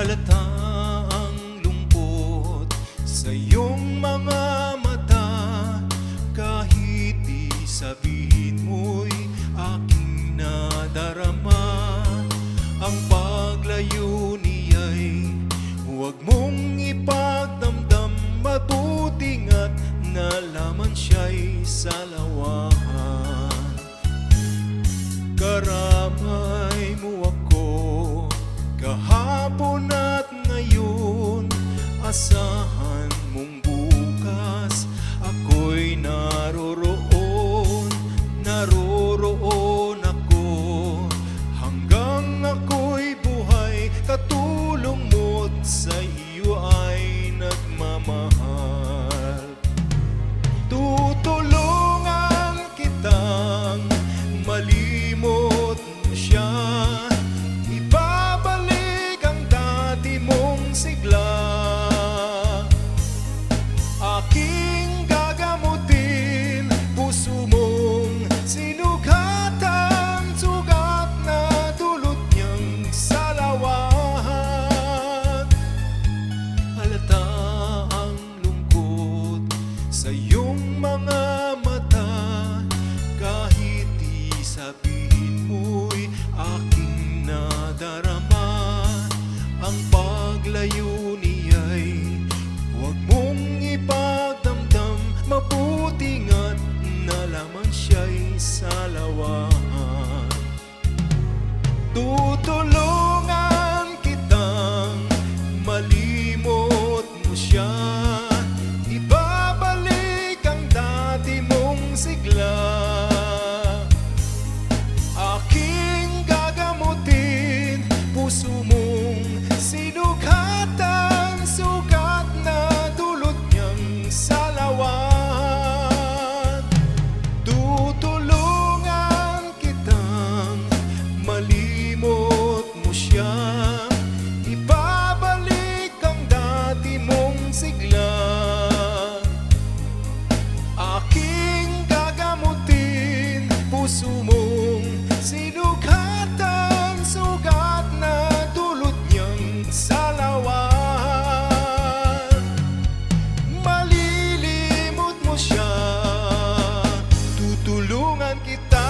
halata ang lungkot sa iyong mga mata. Kahit isabihin mo'y aking nadarama Ang paglayo niya'y huwag mong ipagdamdam Mabuting at nalaman siya'y sa Asahan mong bukas ako'y naroroon Naroroon ako. Hanggang ako'y buhay Katulong paglayo niya'y huwag mong ipagdamdam. Mabuti nga't nalaman siya'y salawahan Tutulungan kitang malimot mo siya puso mong sinukatan Sugat na dulot niyang salawan. Malilimot mo siya Tutulungan kita.